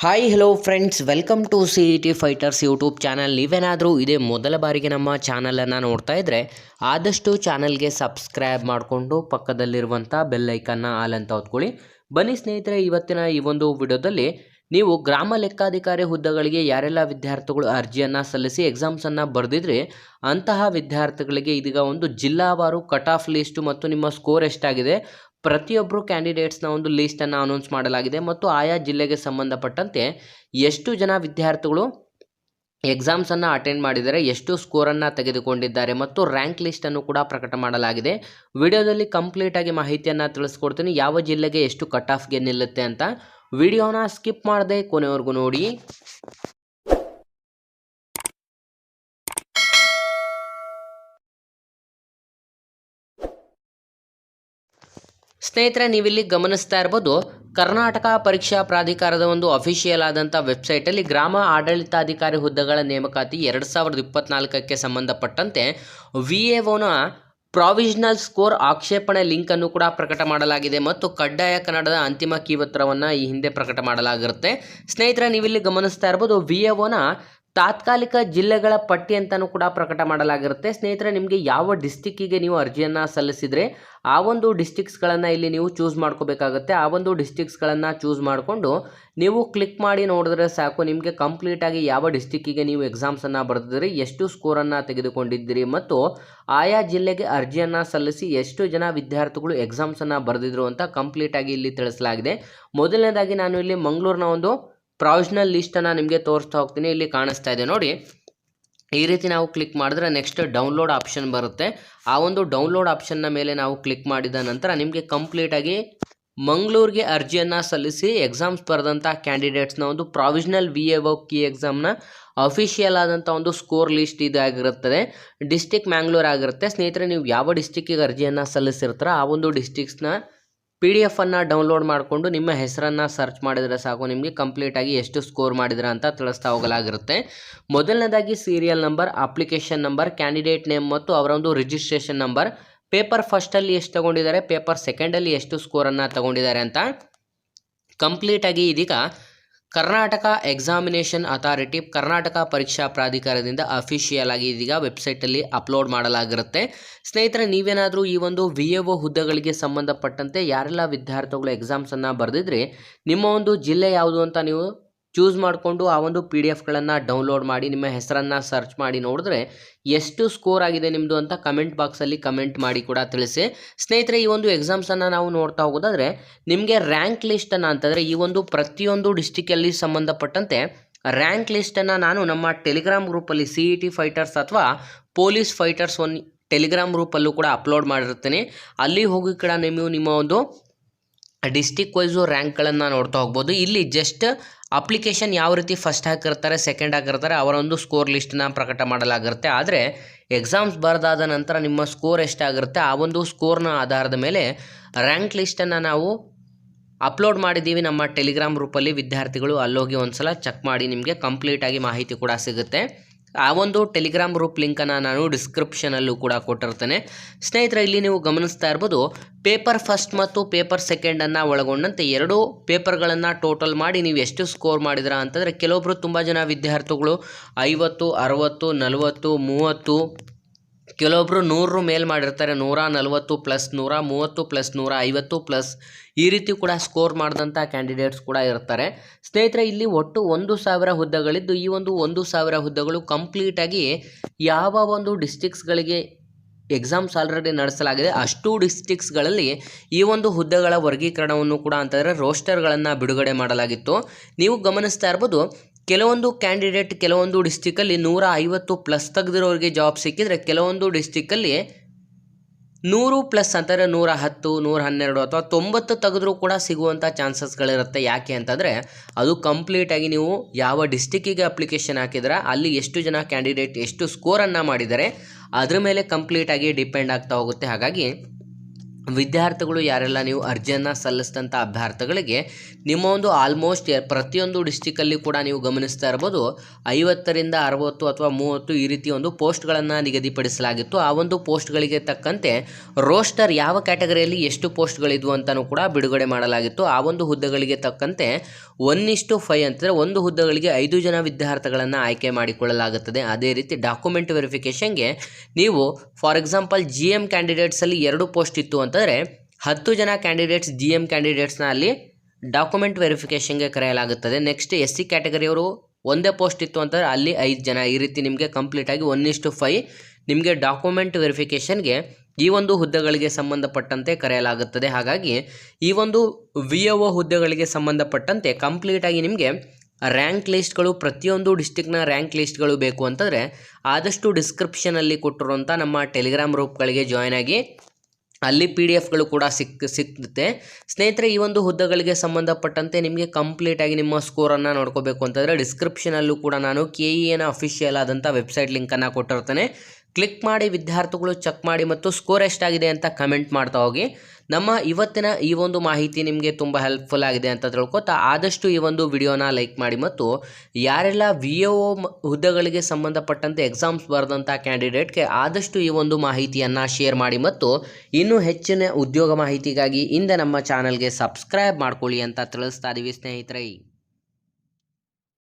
Hi hello friends welcome to C E T fighters YouTube channel ನೀವೇನಾದರೂ ಇದೇ ಮೊದಲ ಬಾರಿಗೆ ನಮ್ಮ ಚಾನಲನ್ನು ನೋಡ್ತಾ ಇದ್ದರೆ ಆದಷ್ಟು ಚಾನಲ್ಗೆ ಸಬ್ಸ್ಕ್ರೈಬ್ ಮಾಡಿಕೊಂಡು ಪಕ್ಕದಲ್ಲಿರುವಂಥ ಬೆಲ್ಲೈಕನ್ನ ಆಲ್ ಅಂತ ಹೊತ್ಕೊಳ್ಳಿ. ಬನ್ನಿ ಸ್ನೇಹಿತರೆ, ಇವತ್ತಿನ ಈ ಒಂದು ವಿಡಿಯೋದಲ್ಲಿ ನೀವು ಗ್ರಾಮ ಲೆಕ್ಕಾಧಿಕಾರಿ ಹುದ್ದೆಗಳಿಗೆ ಯಾರೆಲ್ಲ ವಿದ್ಯಾರ್ಥಿಗಳು ಅರ್ಜಿಯನ್ನು ಸಲ್ಲಿಸಿ ಎಕ್ಸಾಮ್ಸನ್ನು ಬರೆದಿದ್ರೆ ಅಂತಹ ವಿದ್ಯಾರ್ಥಿಗಳಿಗೆ ಇದೀಗ ಒಂದು ಜಿಲ್ಲಾವಾರು ಕಟ್ ಆಫ್ ಲಿಸ್ಟು ಮತ್ತು ನಿಮ್ಮ ಸ್ಕೋರ್ ಎಷ್ಟಾಗಿದೆ ಪ್ರತಿಯೊಬ್ಬರು ಕ್ಯಾಂಡಿಡೇಟ್ಸ್ನ ಒಂದು ಲೀಸ್ಟನ್ನು ಅನೌನ್ಸ್ ಮಾಡಲಾಗಿದೆ ಮತ್ತು ಆಯಾ ಜಿಲ್ಲೆಗೆ ಸಂಬಂಧಪಟ್ಟಂತೆ ಎಷ್ಟು ಜನ ವಿದ್ಯಾರ್ಥಿಗಳು ಎಕ್ಸಾಮ್ಸನ್ನು ಅಟೆಂಡ್ ಮಾಡಿದರೆ ಎಷ್ಟು ಸ್ಕೋರನ್ನು ತೆಗೆದುಕೊಂಡಿದ್ದಾರೆ ಮತ್ತು ರ್ಯಾಂಕ್ ಲಿಸ್ಟನ್ನು ಕೂಡ ಪ್ರಕಟ ಮಾಡಲಾಗಿದೆ. ವಿಡಿಯೋದಲ್ಲಿ ಕಂಪ್ಲೀಟಾಗಿ ಮಾಹಿತಿಯನ್ನು ತಿಳಿಸ್ಕೊಡ್ತೀನಿ, ಯಾವ ಜಿಲ್ಲೆಗೆ ಎಷ್ಟು ಕಟ್ ಆಫ್ಗೆ ನಿಲ್ಲುತ್ತೆ ಅಂತ. ವಿಡಿಯೋನ ಸ್ಕಿಪ್ ಮಾಡದೆ ಕೊನೆವರೆಗೂ ನೋಡಿ. ಸ್ನೇಹಿತರೆ, ನೀವಿಲ್ಲಿ ಗಮನಿಸ್ತಾ ಇರ್ಬೋದು, ಕರ್ನಾಟಕ ಪರೀಕ್ಷಾ ಪ್ರಾಧಿಕಾರದ ಒಂದು ಅಫಿಷಿಯಲ್ ಆದಂಥ ವೆಬ್ಸೈಟಲ್ಲಿ ಗ್ರಾಮ ಆಡಳಿತಾಧಿಕಾರಿ ಹುದ್ದೆಗಳ ನೇಮಕಾತಿ ಎರಡು ಸಾವಿರದ ಇಪ್ಪತ್ನಾಲ್ಕಕ್ಕೆ ಸಂಬಂಧಪಟ್ಟಂತೆ ವಿ ಎ ಒನ ಪ್ರಾವಿಷನಲ್ ಸ್ಕೋರ್ ಆಕ್ಷೇಪಣೆ ಲಿಂಕನ್ನು ಕೂಡ ಪ್ರಕಟ ಮಾಡಲಾಗಿದೆ ಮತ್ತು ಕಡ್ಡಾಯ ಕನ್ನಡದ ಅಂತಿಮ ಕೀವತ್ರವನ್ನು ಈ ಹಿಂದೆ ಪ್ರಕಟ ಮಾಡಲಾಗಿರುತ್ತೆ. ಸ್ನೇಹಿತರೆ, ನೀವಿಲ್ಲಿ ಗಮನಿಸ್ತಾ ಇರ್ಬೋದು ವಿ ಎ ಒನ ತಾತ್ಕಾಲಿಕ ಜಿಲ್ಲೆಗಳ ಪಟ್ಟಿ ಅಂತಲೂ ಕೂಡ ಪ್ರಕಟ ಮಾಡಲಾಗಿರುತ್ತೆ. ಸ್ನೇಹಿತರೆ, ನಿಮಗೆ ಯಾವ ಡಿಸ್ಟಿಕ್ಕಿಗೆ ನೀವು ಅರ್ಜಿಯನ್ನು ಸಲ್ಲಿಸಿದರೆ ಆ ಒಂದು ಡಿಸ್ಟಿಕ್ಸ್ಗಳನ್ನು ಇಲ್ಲಿ ನೀವು ಚೂಸ್ ಮಾಡ್ಕೋಬೇಕಾಗುತ್ತೆ. ಆ ಒಂದು ಡಿಸ್ಟಿಕ್ಸ್ಗಳನ್ನು ಚೂಸ್ ಮಾಡಿಕೊಂಡು ನೀವು ಕ್ಲಿಕ್ ಮಾಡಿ ನೋಡಿದ್ರೆ ಸಾಕು, ನಿಮಗೆ ಕಂಪ್ಲೀಟಾಗಿ ಯಾವ ಡಿಸ್ಟಿಕ್ಕಿಗೆ ನೀವು ಎಕ್ಸಾಮ್ಸನ್ನು ಬರೆದಿದ್ರಿ ಎಷ್ಟು ಸ್ಕೋರನ್ನು ತೆಗೆದುಕೊಂಡಿದ್ದೀರಿ ಮತ್ತು ಆಯಾ ಜಿಲ್ಲೆಗೆ ಅರ್ಜಿಯನ್ನು ಸಲ್ಲಿಸಿ ಎಷ್ಟು ಜನ ವಿದ್ಯಾರ್ಥಿಗಳು ಎಕ್ಸಾಮ್ಸನ್ನು ಬರೆದಿದ್ರು ಅಂತ ಕಂಪ್ಲೀಟಾಗಿ ಇಲ್ಲಿ ತಿಳಿಸಲಾಗಿದೆ. ಮೊದಲನೇದಾಗಿ ನಾನು ಇಲ್ಲಿ ಮಂಗಳೂರಿನ ಒಂದು ಪ್ರಾವಿಷನಲ್ ಲಿಸ್ಟನ್ನು ನಿಮಗೆ ತೋರಿಸ್ತಾ ಹೋಗ್ತೀನಿ, ಇಲ್ಲಿ ಕಾಣಿಸ್ತಾ ಇದೆ. ನೋಡಿ, ಈ ರೀತಿ ನಾವು ಕ್ಲಿಕ್ ಮಾಡಿದ್ರೆ ನೆಕ್ಸ್ಟ್ ಡೌನ್ಲೋಡ್ ಆಪ್ಷನ್ ಬರುತ್ತೆ. ಆ ಒಂದು ಡೌನ್ಲೋಡ್ ಆಪ್ಷನ್ನ ಮೇಲೆ ನಾವು ಕ್ಲಿಕ್ ಮಾಡಿದ ನಂತರ ನಿಮಗೆ ಕಂಪ್ಲೀಟಾಗಿ ಮಂಗಳೂರಿಗೆ ಅರ್ಜಿಯನ್ನು ಸಲ್ಲಿಸಿ ಎಕ್ಸಾಮ್ಸ್ ಬರೆದಂಥ ಕ್ಯಾಂಡಿಡೇಟ್ಸ್ನ ಒಂದು ಪ್ರಾವಿಷನಲ್ ವಿ ಎ ಒ ಕಿ ಎಕ್ಸಾಮ್ನ ಅಫಿಷಿಯಲ್ ಆದಂಥ ಒಂದು ಸ್ಕೋರ್ ಲಿಸ್ಟ್ ಇದಾಗಿರುತ್ತದೆ ಡಿಸ್ಟಿಕ್ ಮ್ಯಾಂಗ್ಳೂರ್ ಆಗಿರುತ್ತೆ. ಸ್ನೇಹಿತರೆ, ನೀವು ಯಾವ ಡಿಸ್ಟಿಕ್ಕಿಗೆ ಅರ್ಜಿಯನ್ನು ಸಲ್ಲಿಸಿರ್ತಾರೋ, ಆ ಒಂದು ಡಿಸ್ಟಿಕ್ಸ್ನ ಪಿ ಡಿ ಎಫನ್ನು ಡೌನ್ಲೋಡ್ ಮಾಡಿಕೊಂಡು ನಿಮ್ಮ ಹೆಸರನ್ನು ಸರ್ಚ್ ಮಾಡಿದರೆ ಸಾಕು. ನಿಮಗೆ ಕಂಪ್ಲೀಟಾಗಿ ಎಷ್ಟು ಸ್ಕೋರ್ ಮಾಡಿದ್ರ ಅಂತ ತಿಳಿಸ್ತಾ ಹೋಗಲಾಗಿರುತ್ತೆ. ಮೊದಲನೇದಾಗಿ serial number application number candidate name ಮತ್ತು ಅವರ ಒಂದು ರಿಜಿಸ್ಟ್ರೇಷನ್ ನಂಬರ್ ಪೇಪರ್ ಫಸ್ಟಲ್ಲಿ ಎಷ್ಟು ತಗೊಂಡಿದ್ದಾರೆ? ಪೇಪರ್ ಸೆಕೆಂಡಲ್ಲಿ ಎಷ್ಟು ಸ್ಕೋರನ್ನು ತಗೊಂಡಿದ್ದಾರೆ ಅಂತ ಕಂಪ್ಲೀಟಾಗಿ ಇದೀಗ ಕರ್ನಾಟಕ ಎಕ್ಸಾಮಿನೇಷನ್ ಅಥಾರಿಟಿ ಕರ್ನಾಟಕ ಪರೀಕ್ಷಾ ಪ್ರಾಧಿಕಾರದಿಂದ ಅಫಿಷಿಯಲ್ ಆಗಿ ಇದೀಗ ವೆಬ್ಸೈಟಲ್ಲಿ ಅಪ್ಲೋಡ್ ಮಾಡಲಾಗಿರುತ್ತೆ. ಸ್ನೇಹಿತರೆ, ನೀವೇನಾದರೂ ಈ ಒಂದು ವಿ ಎ ಒ ಹುದ್ದೆಗಳಿಗೆ ಸಂಬಂಧಪಟ್ಟಂತೆ ಯಾರೆಲ್ಲ ವಿದ್ಯಾರ್ಥಿಗಳು ಎಕ್ಸಾಮ್ಸನ್ನು ಬರೆದಿದ್ರೆ ನಿಮ್ಮ ಒಂದು ಜಿಲ್ಲೆ ಯಾವುದು ಅಂತ ನೀವು ಚೂಸ್ ಮಾಡಿಕೊಂಡು ಆ ಒಂದು ಪಿ ಡಿ ಎಫ್ಗಳನ್ನು ಡೌನ್ಲೋಡ್ ಮಾಡಿ, ನಿಮ್ಮ ಹೆಸರನ್ನು ಸರ್ಚ್ ಮಾಡಿ ನೋಡಿದ್ರೆ ಎಷ್ಟು ಸ್ಕೋರ್ ಆಗಿದೆ ನಿಮ್ಮದು ಅಂತ ಕಮೆಂಟ್ ಬಾಕ್ಸಲ್ಲಿ ಕಮೆಂಟ್ ಮಾಡಿ ಕೂಡ ತಿಳಿಸಿ. ಸ್ನೇಹಿತರೆ, ಈ ಒಂದು ಎಕ್ಸಾಮ್ಸನ್ನು ನಾವು ನೋಡ್ತಾ ಹೋಗೋದಾದರೆ, ನಿಮಗೆ ರ್ಯಾಂಕ್ ಲಿಸ್ಟನ್ನು ಅಂತಂದರೆ ಈ ಒಂದು ಪ್ರತಿಯೊಂದು ಡಿಸ್ಟಿಕಲ್ಲಿ ಸಂಬಂಧಪಟ್ಟಂತೆ ರ್ಯಾಂಕ್ ಲಿಸ್ಟನ್ನು ನಾನು ನಮ್ಮ ಟೆಲಿಗ್ರಾಮ್ ಗ್ರೂಪಲ್ಲಿ ಸಿ ಇ ಟಿ ಫೈಟರ್ಸ್ ಅಥವಾ ಪೊಲೀಸ್ ಫೈಟರ್ಸ್ ಒನ್ ಟೆಲಿಗ್ರಾಮ್ ಗ್ರೂಪಲ್ಲೂ ಕೂಡ ಅಪ್ಲೋಡ್ ಮಾಡಿರ್ತೀನಿ. ಅಲ್ಲಿ ಹೋಗಿ ಕೂಡ ನೀವು ನಿಮ್ಮ ಒಂದು ಡಿಸ್ಟಿಕ್ ವೈಸು ರ್ಯಾಂಕ್ಗಳನ್ನು ನೋಡ್ತಾ ಹೋಗ್ಬೋದು. ಇಲ್ಲಿ ಜಸ್ಟ್ ಅಪ್ಲಿಕೇಶನ್ ಯಾವ ರೀತಿ ಫಸ್ಟ್ ಹಾಕಿರ್ತಾರೆ ಸೆಕೆಂಡ್ ಹಾಕಿರ್ತಾರೆ ಅವರ ಒಂದು ಸ್ಕೋರ್ ಲಿಸ್ಟನ್ನ ಪ್ರಕಟ ಮಾಡಲಾಗಿರುತ್ತೆ. ಆದರೆ ಎಕ್ಸಾಮ್ಸ್ ಬರೆದಾದ ನಂತರ ನಿಮ್ಮ ಸ್ಕೋರ್ ಎಷ್ಟಾಗಿರುತ್ತೆ, ಆ ಒಂದು ಸ್ಕೋರ್ನ ಆಧಾರದ ಮೇಲೆ ರ್ಯಾಂಕ್ ಲಿಸ್ಟನ್ನು ನಾವು ಅಪ್ಲೋಡ್ ಮಾಡಿದ್ದೀವಿ ನಮ್ಮ ಟೆಲಿಗ್ರಾಮ್ ಗ್ರೂಪಲ್ಲಿ ವಿದ್ಯಾರ್ಥಿಗಳು ಅಲ್ಲೋಗಿ ಒಂದು ಸಲ ಚೆಕ್ ಮಾಡಿ ನಿಮಗೆ ಕಂಪ್ಲೀಟಾಗಿ ಮಾಹಿತಿ ಕೂಡ ಸಿಗುತ್ತೆ. ಆ ಒಂದು ಟೆಲಿಗ್ರಾಮ್ ಗ್ರೂಪ್ ಲಿಂಕನ್ನು ನಾನು ಡಿಸ್ಕ್ರಿಪ್ಷನಲ್ಲೂ ಕೂಡ ಕೊಟ್ಟಿರ್ತೇನೆ. ಸ್ನೇಹಿತರೆ, ಇಲ್ಲಿ ನೀವು ಗಮನಿಸ್ತಾ ಇರ್ಬೋದು, ಪೇಪರ್ ಫಸ್ಟ್ ಮತ್ತು ಪೇಪರ್ ಸೆಕೆಂಡನ್ನು ಒಳಗೊಂಡಂತೆ ಎರಡು ಪೇಪರ್ಗಳನ್ನು ಟೋಟಲ್ ಮಾಡಿ ನೀವು ಎಷ್ಟು ಸ್ಕೋರ್ ಮಾಡಿದ್ರ ಅಂತಂದರೆ ಕೆಲವೊಬ್ಬರು ತುಂಬ ಜನ ವಿದ್ಯಾರ್ಥಿಗಳು ಐವತ್ತು, ಅರವತ್ತು, ನಲವತ್ತು, ಮೂವತ್ತು ಕೆಲವೊಬ್ಬರು ನೂರು ಮೇಲ್ ಮಾಡಿರ್ತಾರೆ. ನೂರ ನಲವತ್ತು ಪ್ಲಸ್ ನೂರ ಮೂವತ್ತು ಪ್ಲಸ್ ನೂರ ಐವತ್ತು ಪ್ಲಸ್ ಈ ರೀತಿ ಕೂಡ ಸ್ಕೋರ್ ಮಾಡಿದಂಥ ಕ್ಯಾಂಡಿಡೇಟ್ಸ್ ಕೂಡ ಇರ್ತಾರೆ. ಸ್ನೇಹಿತರೆ, ಇಲ್ಲಿ ಒಟ್ಟು ಒಂದು ಸಾವಿರ ಹುದ್ದೆಗಳಿದ್ದು ಈ ಒಂದು ಒಂದು ಸಾವಿರ ಹುದ್ದೆಗಳು ಕಂಪ್ಲೀಟಾಗಿ ಯಾವ ಒಂದು ಡಿಸ್ಟಿಕ್ಸ್ಗಳಿಗೆ ಎಕ್ಸಾಮ್ಸ್ ಆಲ್ರೆಡಿ ನಡೆಸಲಾಗಿದೆ, ಅಷ್ಟು ಡಿಸ್ಟಿಕ್ಸ್ಗಳಲ್ಲಿ ಈ ಒಂದು ಹುದ್ದೆಗಳ ವರ್ಗೀಕರಣವನ್ನು ಕೂಡ ಅಂತಂದರೆ ರೋಸ್ಟರ್ಗಳನ್ನು ಬಿಡುಗಡೆ ಮಾಡಲಾಗಿತ್ತು. ನೀವು ಗಮನಿಸ್ತಾ ಇರ್ಬೋದು ಕೆಲವೊಂದು ಕ್ಯಾಂಡಿಡೇಟ್ ಕೆಲವೊಂದು ಡಿಸ್ಟಿಕಲ್ಲಿ ನೂರ ಐವತ್ತು ಪ್ಲಸ್ ತೆಗೆದಿರೋರಿಗೆ ಜಾಬ್ ಸಿಕ್ಕಿದರೆ ಕೆಲವೊಂದು ಡಿಸ್ಟಿಕಲ್ಲಿ ನೂರು ಪ್ಲಸ್ ಅಂತಂದರೆ ನೂರ ಹತ್ತು, ನೂರ ಹನ್ನೆರಡು ಅಥವಾ ತೊಂಬತ್ತು ತೆಗೆದ್ರೂ ಕೂಡ ಸಿಗುವಂಥ ಚಾನ್ಸಸ್ಗಳಿರುತ್ತೆ. ಯಾಕೆ ಅಂತಂದರೆ ಅದು ಕಂಪ್ಲೀಟಾಗಿ ನೀವು ಯಾವ ಡಿಸ್ಟಿಕ್ಕಿಗೆ ಅಪ್ಲಿಕೇಶನ್ ಹಾಕಿದ್ರೆ ಅಲ್ಲಿ ಎಷ್ಟು ಜನ ಕ್ಯಾಂಡಿಡೇಟ್, ಎಷ್ಟು ಸ್ಕೋರನ್ನು ಮಾಡಿದರೆ ಅದ್ರ ಮೇಲೆ ಕಂಪ್ಲೀಟಾಗಿ ಡಿಪೆಂಡ್ ಆಗ್ತಾ ಹೋಗುತ್ತೆ. ಹಾಗಾಗಿ ವಿದ್ಯಾರ್ಥಿಗಳು ಯಾರೆಲ್ಲ ನೀವು ಅರ್ಜಿಯನ್ನು ಸಲ್ಲಿಸಿದಂಥ ಅಭ್ಯರ್ಥಿಗಳಿಗೆ ನಿಮ್ಮ ಒಂದು ಆಲ್ಮೋಸ್ಟ್ ಪ್ರತಿಯೊಂದು ಡಿಸ್ಟಿಕಲ್ಲಿ ಕೂಡ ನೀವು ಗಮನಿಸ್ತಾ ಇರ್ಬೋದು. ಐವತ್ತರಿಂದ ಅರವತ್ತು ಅಥವಾ ಮೂವತ್ತು ಈ ರೀತಿ ಒಂದು ಪೋಸ್ಟ್ಗಳನ್ನು ನಿಗದಿಪಡಿಸಲಾಗಿತ್ತು. ಆ ಒಂದು ಪೋಸ್ಟ್ಗಳಿಗೆ ತಕ್ಕಂತೆ ರೋಸ್ಟರ್ ಯಾವ ಕ್ಯಾಟಗರಿಯಲ್ಲಿ ಎಷ್ಟು ಪೋಸ್ಟ್ಗಳಿದ್ವು ಅಂತಲೂ ಕೂಡ ಬಿಡುಗಡೆ ಮಾಡಲಾಗಿತ್ತು. ಆ ಒಂದು ಹುದ್ದೆಗಳಿಗೆ ತಕ್ಕಂತೆ ಒನ್ ಇಷ್ಟು ಅಂತಂದರೆ ಒಂದು ಹುದ್ದೆಗಳಿಗೆ ಐದು ಜನ ವಿದ್ಯಾರ್ಥಿಗಳನ್ನು ಆಯ್ಕೆ ಮಾಡಿಕೊಳ್ಳಲಾಗುತ್ತದೆ. ಅದೇ ರೀತಿ ಡಾಕ್ಯುಮೆಂಟ್ ವೆರಿಫಿಕೇಷನ್ಗೆ ನೀವು ಫಾರ್ ಎಕ್ಸಾಂಪಲ್ ಜಿ ಎಂ ಕ್ಯಾಂಡಿಡೇಟ್ಸಲ್ಲಿ ಎರಡು ಪೋಸ್ಟ್ ಇತ್ತು ಅಂತಂದರೆ ಹತ್ತು ಜನ ಕ್ಯಾಂಡಿಡೇಟ್ಸ್ ಜಿ ಎಂ ಕ್ಯಾಂಡಿಡೇಟ್ಸ್ನ ಅಲ್ಲಿ ಡಾಕ್ಯುಮೆಂಟ್ ವೆರಿಫಿಕೇಷನ್ಗೆ ಕರೆಯಲಾಗುತ್ತದೆ. ನೆಕ್ಸ್ಟ್ ಎಸ್ ಸಿ ಕ್ಯಾಟಗರಿಯವರು ಒಂದೇ ಪೋಸ್ಟ್ ಇತ್ತು ಅಂತಂದರೆ ಅಲ್ಲಿ ಐದು ಜನ. ಈ ರೀತಿ ನಿಮಗೆ ಕಂಪ್ಲೀಟಾಗಿ ಒನ್ ಇಷ್ಟು ಫೈ ನಿಮಗೆ ಡಾಕ್ಯುಮೆಂಟ್ ವೆರಿಫಿಕೇಷನ್ಗೆ ಈ ಒಂದು ಹುದ್ದೆಗಳಿಗೆ ಸಂಬಂಧಪಟ್ಟಂತೆ ಕರೆಯಲಾಗುತ್ತದೆ. ಹಾಗಾಗಿ ಈ ಒಂದು ವಿ ಒ ಹುದ್ದೆಗಳಿಗೆ ಸಂಬಂಧಪಟ್ಟಂತೆ ಕಂಪ್ಲೀಟಾಗಿ ನಿಮಗೆ ರ್ಯಾಂಕ್ ಲಿಸ್ಟ್ಗಳು ಪ್ರತಿಯೊಂದು ಡಿಸ್ಟಿಕ್ನ ರ್ಯಾಂಕ್ ಲಿಸ್ಟ್ಗಳು ಬೇಕು ಅಂತಂದರೆ ಆದಷ್ಟು ಡಿಸ್ಕ್ರಿಪ್ಷನಲ್ಲಿ ಕೊಟ್ಟಿರುವಂಥ ನಮ್ಮ ಟೆಲಿಗ್ರಾಮ್ ಗ್ರೂಪ್ಗಳಿಗೆ ಜಾಯ್ನ್ ಆಗಿ ಅಲ್ಲಿ ಪಿ ಡಿ ಎಫ್ಗಳು ಕೂಡ ಸಿಕ್ ಸಿಗುತ್ತೆ ಸ್ನೇಹಿತರೆ, ಈ ಒಂದು ಹುದ್ದೆಗಳಿಗೆ ಸಂಬಂಧಪಟ್ಟಂತೆ ನಿಮಗೆ ಕಂಪ್ಲೀಟಾಗಿ ನಿಮ್ಮ ಸ್ಕೋರನ್ನು ನೋಡ್ಕೋಬೇಕು ಅಂತಂದರೆ ಡಿಸ್ಕ್ರಿಪ್ಷನಲ್ಲೂ ಕೂಡ ನಾನು ಕೆ ಇ ಎನ ಅಫಿಷಿಯಲ್ ಆದಂಥ ವೆಬ್ಸೈಟ್ ಲಿಂಕನ್ನು ಕೊಟ್ಟಿರ್ತೇನೆ. ಕ್ಲಿಕ್ ಮಾಡಿ ವಿದ್ಯಾರ್ಥಿಗಳು ಚೆಕ್ ಮಾಡಿ ಮತ್ತು ಸ್ಕೋರ್ ಎಷ್ಟಾಗಿದೆ ಅಂತ ಕಮೆಂಟ್ ಮಾಡ್ತಾ ಹೋಗಿ. ನಮ್ಮ ಇವತ್ತಿನ ಈ ಒಂದು ಮಾಹಿತಿ ನಿಮಗೆ ತುಂಬ ಹೆಲ್ಪ್ಫುಲ್ ಆಗಿದೆ ಅಂತ ತಿಳ್ಕೊತಾ ಆದಷ್ಟು ಈ ಒಂದು ವಿಡಿಯೋನ ಲೈಕ್ ಮಾಡಿ ಮತ್ತು ಯಾರೆಲ್ಲ ವಿ ಎ ಒ ಹುದ್ದೆಗಳಿಗೆ ಸಂಬಂಧಪಟ್ಟಂತೆ ಎಕ್ಸಾಮ್ಸ್ ಬರೆದಂಥ ಕ್ಯಾಂಡಿಡೇಟ್ಗೆ ಆದಷ್ಟು ಈ ಒಂದು ಮಾಹಿತಿಯನ್ನು ಶೇರ್ ಮಾಡಿ ಮತ್ತು ಇನ್ನೂ ಹೆಚ್ಚಿನ ಉದ್ಯೋಗ ಮಾಹಿತಿಗಾಗಿ ಹಿಂದೆ ನಮ್ಮ ಚಾನಲ್ಗೆ ಸಬ್ಸ್ಕ್ರೈಬ್ ಮಾಡ್ಕೊಳ್ಳಿ ಅಂತ ತಿಳಿಸ್ತಾ ಇದ್ದೀವಿ ಸ್ನೇಹಿತರೆ.